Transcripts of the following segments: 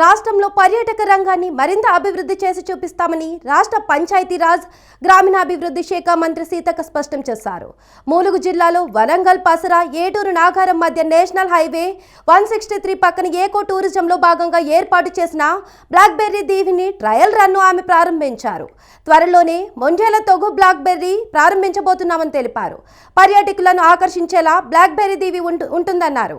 రాష్ట్రంలో పర్యాటక రంగాన్ని మరింత అభివృద్ధి చేసి చూపిస్తామని రాష్ట్ర పంచాయతీరాజ్ గ్రామీణాభివృద్ధి శాఖ మంత్రి సీతక్క స్పష్టం చేశారు. మూలుగు జిల్లాలో వరంగల్ పసరా ఏటూరు నాగారం మధ్య national highway one sixty three పక్కన ఏకో టూరిజంలో భాగంగా ఏర్పాటు చేసిన బ్లాక్బెర్రీ దీవిని ట్రయల్ రన్ను ఆమె ప్రారంభించారు. త్వరలోనే మొంజేల తొగు బ్లాక్బెర్రీ ప్రారంభించబోతున్నామని తెలిపారు. పర్యాటకులను ఆకర్షించేలా బ్లాక్బెర్రీ దీవి ఉంటుందన్నారు.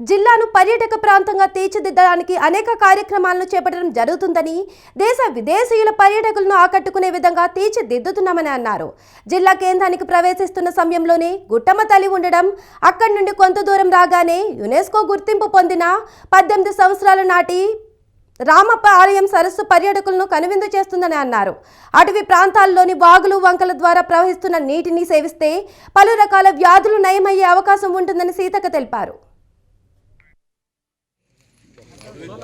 జిల్లాను పర్యాటక ప్రాంతంగా తీర్చిదిద్దడానికి అనేక కార్యక్రమాలను చేపట్టడం జరుగుతుందని దేశ విదేశీయుల పర్యాటకులను ఆకట్టుకునే విధంగా తీర్చిదిద్దుతున్నామని అన్నారు. జిల్లా కేంద్రానికి ప్రవేశిస్తున్న సమయంలోనే గుట్టమ్మ తల్లి ఉండడం అక్కడి నుండి కొంత దూరం రాగానే యునెస్కో గుర్తింపు పొందిన పద్దెనిమిది సంవత్సరాల నాటి రామప్ప ఆలయం సరస్సు పర్యాటకులను కనువిందు చేస్తుందని అన్నారు. అటవీ ప్రాంతాల్లోని వాగులు వంకల ద్వారా ప్రవహిస్తున్న నీటిని సేవిస్తే పలు రకాల వ్యాధులు నయమయ్యే అవకాశం ఉంటుందని సీతక్క తెలిపారు.